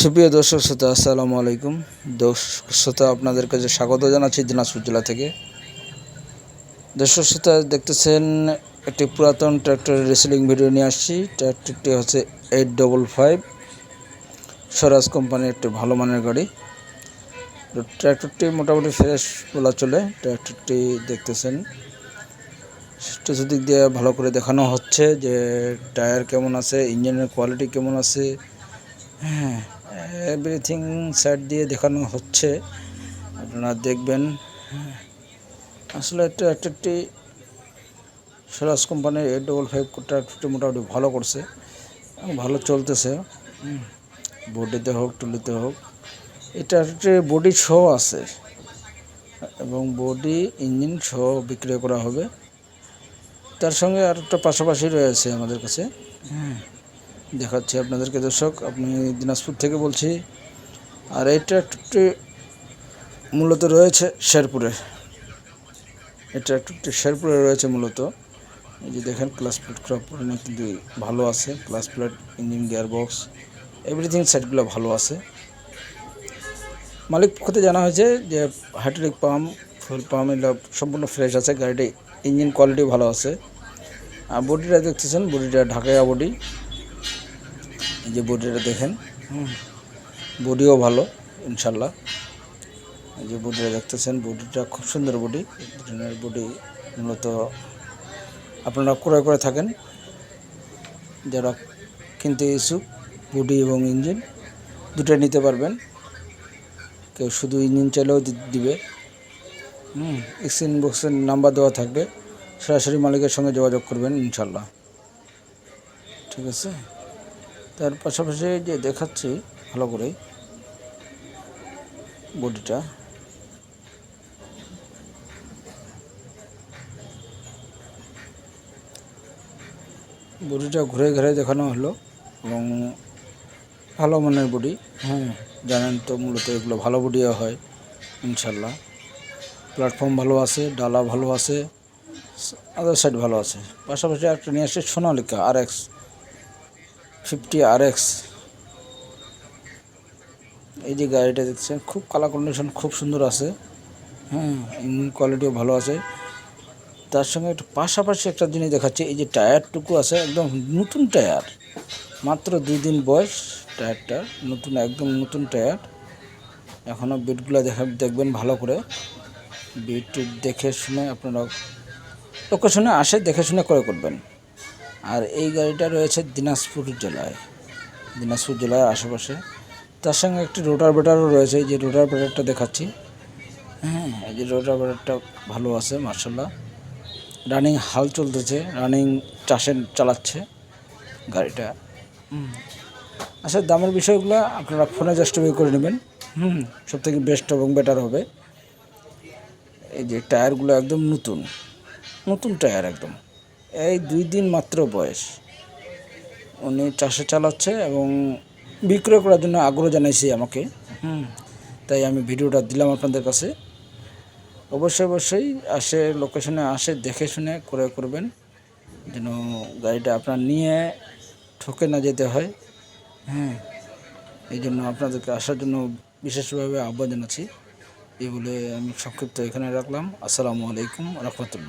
সুপ্রিয় দর্শক শ্রোতা, আসসালামু আলাইকুম। দর্শক শ্রোতা, আপনাদের কাছে স্বাগত জানাচ্ছি দিনাজপুর জেলা থেকে। দর্শক শ্রোতা, দেখতেছেন একটি পুরাতন ট্র্যাক্টরের রেসলিং ভিডিও নিয়ে আসছি। ট্র্যাক্টরটি হচ্ছে এইট ডবল ফাইভ। স্বরাজ কোম্পানির একটি ভালো মানের গাড়ি। ট্র্যাক্টরটি মোটামুটি ফ্রেশ বলা চলে। ট্র্যাক্টরটি দেখতেছেন। চতুর্দিক দিয়ে ভালো করে দেখানো হচ্ছে যে টায়ার কেমন আছে, ইঞ্জিনের কোয়ালিটি কেমন আছে হ্যাঁ এভরিথিং সাইড দিয়ে দেখানো হচ্ছে। আপনারা দেখবেন, আসলে এটা একটা একটি স্বরাজ কোম্পানির এইট ডবল ফাইভ ট্রাক্টরটি মোটামুটি ভালো করছে ভালো চলতেছে। বডিতে হোক টুলিতে হোক, এটা একটি বডি সহ আছে। এবং বডি ইঞ্জিন সহ বিক্রয় করা হবে। তার সঙ্গে আর একটা পাশাপাশি রয়েছে আমাদের কাছে। হ্যাঁ দেখাচ্ছি আপনাদেরকে দর্শক। আপনি দিনাজপুর থেকে বলছি। আর এই ট্র্যাক্টরটি মূলত রয়েছে শেরপুরে। এই ট্র্যাক্টরটি শেরপুরে রয়েছে মূলত। এই যে দেখেন, ক্লাস প্লেট ক্রপ কিন্তু ভালো আছে। Clutch plate, engine gear box everything সেটগুলো ভালো আছে। মালিক পক্ষতে জানা হয়েছে যে হাইড্রোলিক পাম্প ফুল পাম্প এগুলো সম্পূর্ণ ফ্রেশ আছে। গাড়িটি ইঞ্জিন কোয়ালিটি ভালো আছে। আর বডিটা দেখতেছেন, বডিটা ঢাকাইয়া বডি। এই যে বডিটা দেখেন। হুম বডিও ভালো ইনশাল্লাহ। এই যে বডিটা দেখতেছেন বডিটা খুব সুন্দর বডি। ধরনের বডি মূলত আপনারা ক্রয় করে থাকেন। যারা কিনতে ইচ্ছুক বডি এবং ইঞ্জিন দুটোই নিতে পারবেন। কেউ শুধু ইঞ্জিন চাইলেও দিবে। হুম। এক্সচেঞ্জ বক্সের নাম্বার দেওয়া থাকবে। সরাসরি মালিকের সঙ্গে যোগাযোগ করবেন ইনশাল্লাহ। ঠিক আছে? তার পাশাপাশি যে দেখাচ্ছি, ভালো করে বডিটা। বডিটা ঘুরে ঘুরে দেখানো হলো এবং ভালো মানের বডি। হ্যাঁ জানেন তো মূলত এগুলো ভালো বডিও হয়, ইনশাল্লাহ। প্ল্যাটফর্ম ভালো আছে, ডালা ভালো আছে, আদার সাইড ভালো আছে। পাশাপাশি একটা নিয়ে আসছে সোনালিকা, আর এক্স ফিফটি আর এক্স এই যে গাড়িটা দেখছেন, খুব কালার কন্ডিশন খুব সুন্দর আছে। হ্যাঁ ইঞ্জিন কোয়ালিটিও ভালো আছে। তার সঙ্গে একটু পাশাপাশি একটা জিনিস দেখাচ্ছে, এই যে টায়ারটুকু আছে, একদম নতুন টায়ার মাত্র দুই দিন বয়স টায়ারটা নতুন, একদম নতুন টায়ার এখনও বিটগুলো দেখা, দেখবেন ভালো করে। বিট দেখে শুনে আপনারা লোকেশনে আসে, দেখে শুনে করে করবেন। আর এই গাড়িটা রয়েছে দিনাজপুর জেলায়, দিনাজপুর জেলার আশেপাশে। তার সঙ্গে একটি রোটার বেটারও রয়েছে, এই যে রোটার বেটারটা দেখাচ্ছি। হ্যাঁ এই যে রোটার বেটারটা ভালো আছে মার্শাল্লাহ রানিং হাল চলতেছে রানিং চাষে চালাচ্ছে গাড়িটা। আচ্ছা দামের বিষয়গুলো আপনারা ফোনে জাস্ট জাস্টিফাই করে নেবেন। হুম সব থেকে বেস্ট এবং বেটার হবে। এই যে টায়ারগুলো একদম নতুন নতুন টায়ার একদম। এই দুই দিন মাত্র বয়স। উনি চাষে চালাচ্ছে এবং বিক্রয় করার জন্য আগ্রহ জানাইছে আমাকে। হুম, তাই আমি ভিডিওটা দিলাম আপনাদের কাছে। অবশ্যই অবশ্যই আসে লোকেশনে আসে, দেখে শুনে ক্রয় করবেন। যেন গাড়িটা আপনার নিয়ে ঠকে না যেতে হয়। হ্যাঁ এই জন্য আপনাদেরকে আসার জন্য বিশেষভাবে আহ্বান জানাচ্ছি। এই বলে আমি সংক্ষিপ্ত এখানে রাখলাম। আসসালামু আলাইকুম রহমতুল্লাহ।